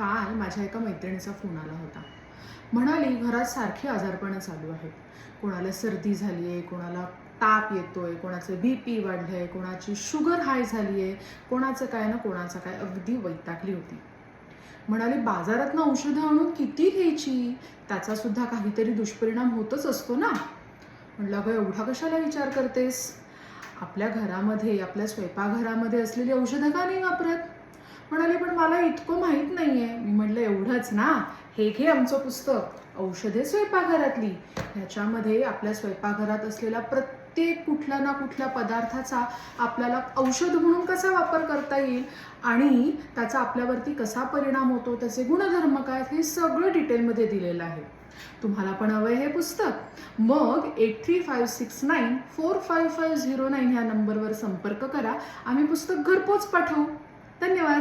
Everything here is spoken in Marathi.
काल माझ्या एका मैत्रिणीचा फोन आला होता. म्हणाली घरात सारखी आजारपणं चालू आहेत. कोणाला सर्दी झाली आहे कोणाला ताप येतो आहे कोणाचं बी पी वाढलं आहे कोणाची शुगर हाय झाली आहे कोणाचं काय ना कोणाचं काय अगदी वैतागली होती. म्हणाली बाजारातनं औषधं आणून किती घ्यायची? त्याचासुद्धा काहीतरी दुष्परिणाम होतच असतो ना. म्हणलं अगं एवढा कशाला विचार करतेस? आपल्या घरामध्ये आपल्या स्वयंपाकघरामध्ये असलेली औषधं का नाही वापरत? म्हणाले पण मला इतकं माहीत नाही आहे मी म्हटलं एवढंच ना? हे घे आमचं पुस्तक. औषधे स्वयंपाकघरातली. ह्याच्यामध्ये आपल्या स्वयंपाकघरात असलेला प्रत्येक कुठला ना कुठल्या पदार्थाचा आपल्याला औषध म्हणून कसा वापर करता येईल आणि त्याचा आपल्यावरती कसा परिणाम होतो त्याचे गुणधर्म काय हे सगळं डिटेलमध्ये दिलेलं आहे. तुम्हाला पण हवं हे पुस्तक? मग eight three five six nine four five five zero nine ह्या नंबरवर संपर्क करा. आम्ही पुस्तक घरपोच पाठवू. धन्यवाद.